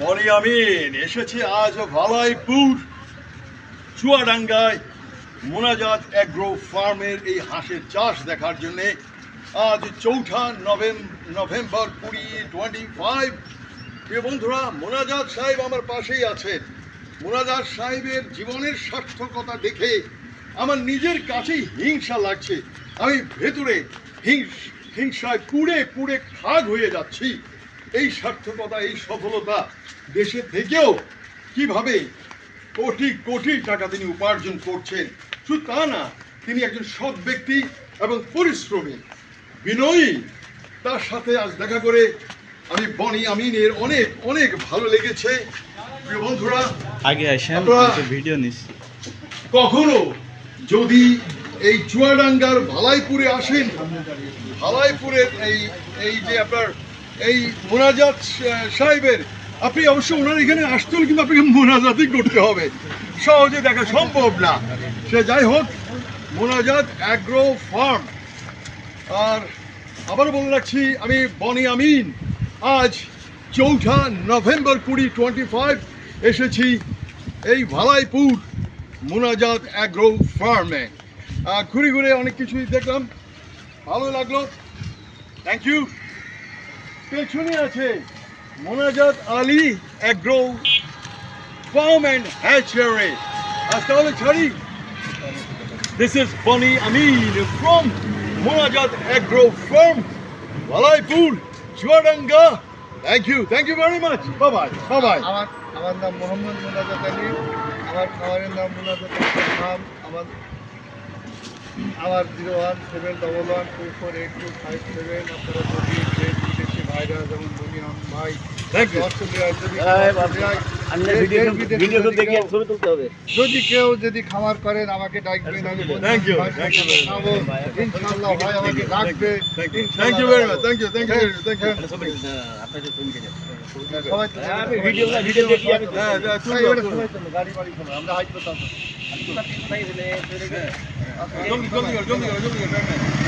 বনি আমিন, এসেছে আজ ভালাইপুর, চুয়াডাঙ্গায় মোনাজাত অ্যাগ্রো ফার্মের এই হাঁসের চাষ দেখার জন্যে আজ চৌঠা নভেম্বর কুড়ি টোয়েন্টি ফাইভ। প্রিয় বন্ধুরা, মোনাজাত সাহেব আমার পাশেই আছেন। মোনাজাত সাহেবের জীবনের সার্থকতা দেখে আমার নিজের কাছেই হিংসা লাগছে। আমি ভেতরে হিংস, হিংসায় পুড়ে পুড়ে খাগ হয়ে যাচ্ছি। এই সার্থকতা এই সফলতা দেশে থেকেও কীভাবে কোটি কোটি টাকা তিনি উপার্জন করছেন শুধু তা না তিনি একজন সৎ ব্যক্তি এবং পরিশ্রমী বিনয়ী। তার সাথে আজ দেখা করে আমি বনি আমিনের অনেক অনেক ভালো লেগেছে। প্রিয় বন্ধুরা আগে আসেন ভিডিও নিচ্ছি। কখনো যদি এই চুয়াডাঙ্গার ভালাইপুরে আসেন ভালাইপুরের এই এই যে আপনার এই মোনাজাত সাহেবের, আপনি অবশ্য ওনার এখানে আসতে হলে কিন্তু আপনাকে মোনাজাতই করতে হবে। সহজে দেখা সম্ভব না। সে যাই হোক, মোনাজাত অ্যাগ্রো ফার্ম। আর আবারও বলে রাখছি, আমি বনি আমিন। আজ চৌঠা নভেম্বর কুড়ি টোয়েন্টি ফাইভ এসেছি এই ভালাইপুর মোনাজাত অ্যাগ্রো ফার্মে। ঘুরে ঘুরে অনেক কিছুই দেখলাম। ভালো লাগল। থ্যাংক ইউ পেছনে আছে Monajat Ali agro farm and hatchery আজ তাহলে ছাড়ি Bonnie Amin from Munajat Agro Farm, Valaipur, Chuadanga. Thank you. Thank you very much. Bye bye. Bye bye. আমার আমার নাম মোহাম্মদ মোনাজাত আলী আমার খাবারের নাম মোনাজাত ফার্ম আমার আমার zero one seven double one two four eight two five seven আপনারা ভাইরা যেমন বনিরাম ভাই। যদি ভিডিও ভিডিও কেউ- যদি খামার করেন আমাকে ডাকবেন আমি বন্ধু ভাই আমাকে ডাকবে। Much. Thank you. Thank you. Thank you. আপনাকে ছবি দেখে সবাই তো- হ্যাঁ, ভিডিও ভিডিও দেখি আমি হ্যাঁ, হ্যাঁ। সবাই চলো, গাড়ি বাড়ি চলো, আমরা হাইট করতাম জলদি, জলদি জলদি জলদি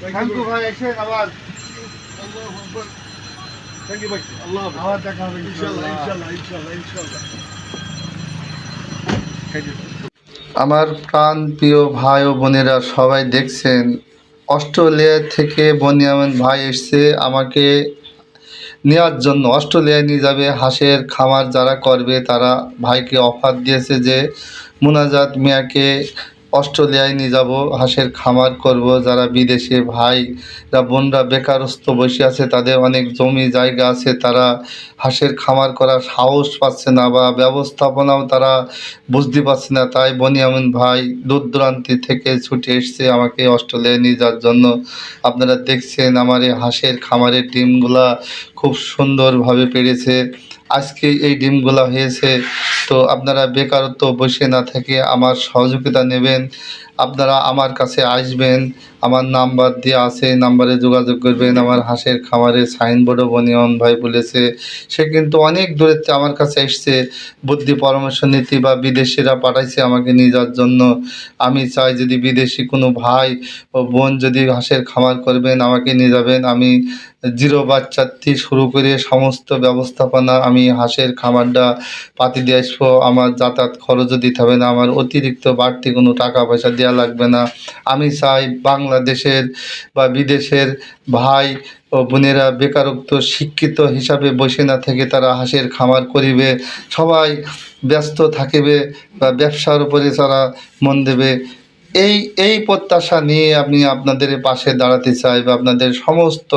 থ্যাংক ইউ ভাই এসে আবার থ্যাংক ইউ ভাই। আল্লাহ আবার দেখা হবে। ইনশাল্লাহ ইনশাল্লাহ। ইনশাল্লাহ ইনশাল্লাহ আমার প্রাণ প্রিয় ভাই ও বোনেরা সবাই দেখছেন অস্ট্রেলিয়া থেকে বনিয়ামেন ভাই এসছে আমাকে নেওয়ার জন্য। অস্ট্রেলিয়ায় নিয়ে যাবে হাঁসের খামার যারা করবে তারা ভাইকে অফার দিয়েছে যে মুনাজাত মিয়াকে অস্ট্রেলিয়ায় নিয়ে যাব, হাঁসের খামার করব, যারা বিদেশে ভাইরা বোনরা বেকারস্থ বসে আছে, তাদের অনেক জমি জায়গা আছে, তারা হাঁসের খামার করার সাহস পাচ্ছে না বা ব্যবস্থাপনাও তারা বুঝতে পারছে না। তাই বনিয়ামিন ভাই দূর দূরান্তি থেকে ছুটে এসছে আমাকে অস্ট্রেলিয়ায় নিয়ে যাওয়ার জন্য। আপনারা দেখছেন আমার এই হাঁসের খামারের ডিমগুলা খুব সুন্দরভাবে পেরেছে আজকে এই ডিমগুলা হয়েছে তো আপনারা বেকারত্ব বসে না থেকে আমার সহযোগিতা নেবেন। আপনারা আমার কাছে আসবেন, আমার নাম্বার দিয়ে আছে নাম্বারে যোগাযোগ করবেন। আমার হাঁসের খামারে সাইনবোর্ডও বনিয়ন ভাই বলেছে। সে কিন্তু অনেক দূরের আমার কাছে এসছে, বুদ্ধি, পরামর্শ, নীতি বা বিদেশিরা পাঠাইছে আমাকে নিয়ে যাওয়ার জন্য। আমি চাই যদি বিদেশি কোনো ভাই ও বোন যদি হাঁসের খামার করবেন, আমাকে নিয়ে যাবেন। আমি জিরো বাচ্চার থেকে শুরু করে সমস্ত ব্যবস্থাপনা, আমি হাঁসের খামারটা পাতি দিয়ে আসব। আমার যাতায়াত খরচও দিতে হবে না, আমার অতিরিক্ত বাড়তি কোনো টাকা পয়সা দেওয়া লাগবে না। আমি চাই বাংলাদেশের বা বিদেশের ভাই ও বোনেরা বেকারত্ব শিক্ষিত হিসাবে বসে না থেকে তারা হাঁসের খামার করিবে। সবাই ব্যস্ত থাকিবে বা ব্যবসার উপরে তারা মন দেবে। এই এই প্রত্যাশা নিয়ে আমি আপনাদের পাশে দাঁড়াতে চাই বা আপনাদের সমস্ত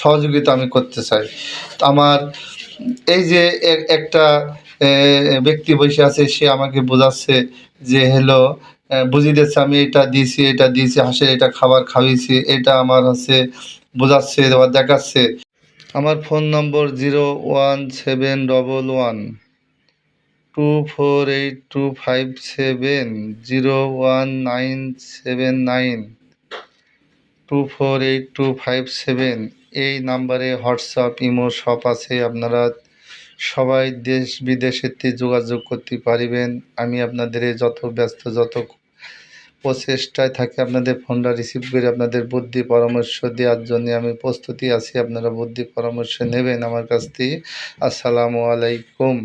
সহযোগিতা আমি করতে চাই। আমার এই যে একটা ব্যক্তি বসে আছে, সে আমাকে বোঝাচ্ছে যে হলো বুঝিয়ে দিচ্ছে আমি এটা দিয়েছি এটা দিয়েছি, হাঁসের এটা খাবার খাওয়িয়েছি এটা আমার হচ্ছে বোঝাচ্ছে বা দেখাচ্ছে। আমার phone number zero one seven double one two four eight two five seven zero one nine seven nine two four eight two five seven. এই নাম্বারে হোয়াটসঅ্যাপ, ইমো সব আছে, আপনারা সবাই দেশ বিদেশেতে যোগাযোগ করতে পারিবেন। আমি আপনাদের যত ব্যস্ত যত প্রচেষ্টায় থাকি, আপনাদের ফোনটা রিসিভ করে আপনাদের বুদ্ধি পরামর্শ দেওয়ার জন্য আমি প্রস্তুতি আছি। আপনারা বুদ্ধি পরামর্শ নেবেন আমার কাছ থেকে। আসসালামু আলাইকুম।